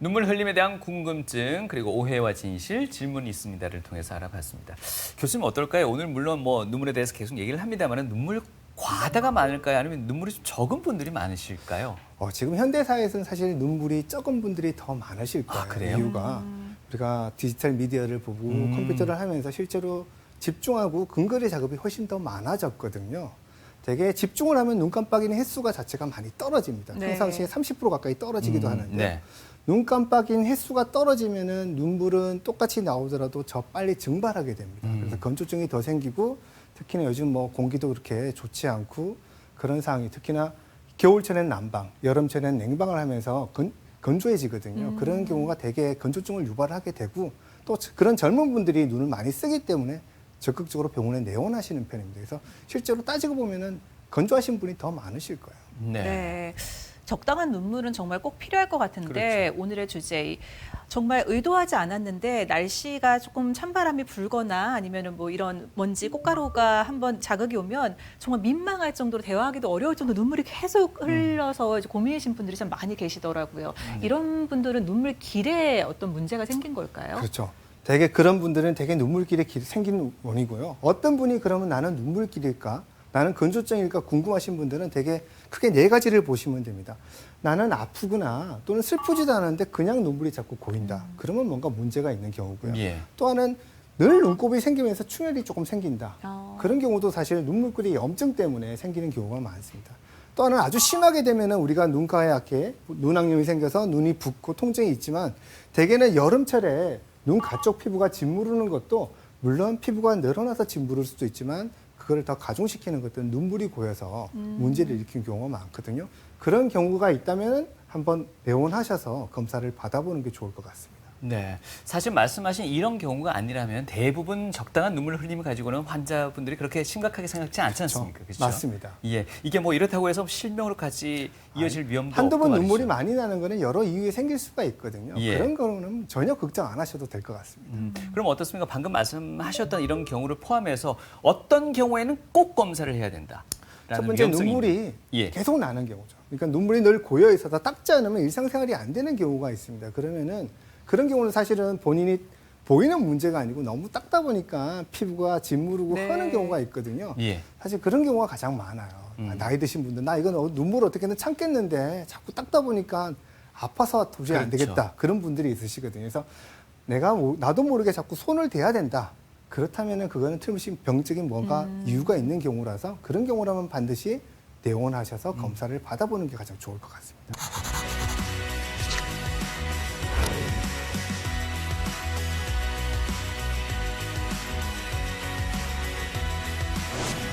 눈물 흘림에 대한 궁금증 그리고 오해와 진실 질문이 있습니다를 통해서 알아봤습니다. 교수님 어떨까요? 오늘 물론 뭐 눈물에 대해서 계속 얘기를 합니다만 눈물 과다가 많을까요? 아니면 눈물이 좀 적은 분들이 많으실까요? 어, 지금 현대 사회에서는 사실 눈물이 적은 분들이 더 많으실 아, 거예요. 그래요? 이유가 우리가 디지털 미디어를 보고 음. 컴퓨터를 하면서 실제로 집중하고 근거리 작업이 훨씬 더 많아졌거든요. 되게 집중을 하면 눈 깜빡이는 횟수가 자체가 많이 떨어집니다. 네. 평상시에 30% 가까이 떨어지기도 음, 하는데 네. 눈 깜빡이는 횟수가 떨어지면은 눈물은 똑같이 나오더라도 더 빨리 증발하게 됩니다. 음. 그래서 건조증이 더 생기고 특히나 요즘 뭐 공기도 그렇게 좋지 않고 그런 상황이 특히나 겨울철에는 난방, 여름철에는 냉방을 하면서 건, 건조해지거든요. 그런 경우가 되게 건조증을 유발하게 되고 또 그런 젊은 분들이 눈을 많이 쓰기 때문에 적극적으로 병원에 내원하시는 편입니다. 그래서 실제로 따지고 보면은 건조하신 분이 더 많으실 거예요. 네. 네. 적당한 눈물은 정말 꼭 필요할 것 같은데 오늘의 주제 이 정말 의도하지 않았는데 날씨가 조금 찬바람이 불거나 아니면은 뭐 이런 먼지 꽃가루가 한번 자극이 오면 정말 민망할 정도로 대화하기도 어려울 정도로 눈물이 계속 흘러서 이제 고민이신 분들이 참 많이 계시더라고요. 이런 분들은 눈물 길에 어떤 문제가 생긴 걸까요? 그렇죠. 되게 그런 분들은 되게 눈물길에 길- 생긴 원이고요. 어떤 분이 그러면 나는 눈물길일까? 나는 건조증일까 궁금하신 분들은 되게 크게 네 가지를 보시면 됩니다. 나는 아프구나 또는 슬프지도 않은데 그냥 눈물이 자꾸 고인다. 그러면 뭔가 문제가 있는 경우고요. 예. 또 하나는 늘 눈곱이 생기면서 충혈이 조금 생긴다. 어. 그런 경우도 사실 눈물끓이 염증 때문에 생기는 경우가 많습니다. 또 하나는 아주 심하게 되면은 우리가 눈가에 약해 눈악염이 생겨서 눈이 붓고 통증이 있지만 대개는 여름철에 눈 가쪽 피부가 짓무르는 것도 물론 피부가 늘어나서 짓무를 수도 있지만 그걸 더 가중시키는 것들은 눈물이 고여서 문제를 일으키는 경우가 많거든요. 그런 경우가 있다면 한번 내원하셔서 검사를 받아보는 게 좋을 것 같습니다. 네. 사실 말씀하신 이런 경우가 아니라면 대부분 적당한 눈물 흘림을 가지고는 환자분들이 그렇게 심각하게 생각지 않지 않습니까? 그렇죠? 맞습니다. 예. 이게 뭐 이렇다고 해서 실명으로까지 이어질 위험도 한두 번. 눈물이 많이 나는 거는 여러 이유에 생길 수가 있거든요. 예. 그런 거는 전혀 걱정 안 하셔도 될 것 같습니다. 음, 그럼 어떻습니까? 방금 말씀하셨던 이런 경우를 포함해서 어떤 경우에는 꼭 검사를 해야 된다. 첫 번째 눈물이 예. 계속 나는 경우죠. 그러니까 눈물이 늘 고여 있어서 닦지 않으면 일상생활이 안 되는 경우가 있습니다. 그러면은 그런 경우는 사실은 본인이 보이는 문제가 아니고 너무 닦다 보니까 피부가 짓무르고 네. 허는 경우가 있거든요. 예. 사실 그런 경우가 가장 많아요. 음. 아, 나이 드신 분들 나 이건 어, 눈물 어떻게든 참겠는데 자꾸 닦다 보니까 아파서 도저히 안 그렇죠. 되겠다 그런 분들이 있으시거든요. 그래서 내가 모- 나도 모르게 자꾸 손을 대야 된다. 그렇다면은 그거는 틀림없이 병적인 뭔가 음. 이유가 있는 경우라서 그런 경우라면 반드시 내원하셔서 음. 검사를 받아보는 게 가장 좋을 것 같습니다.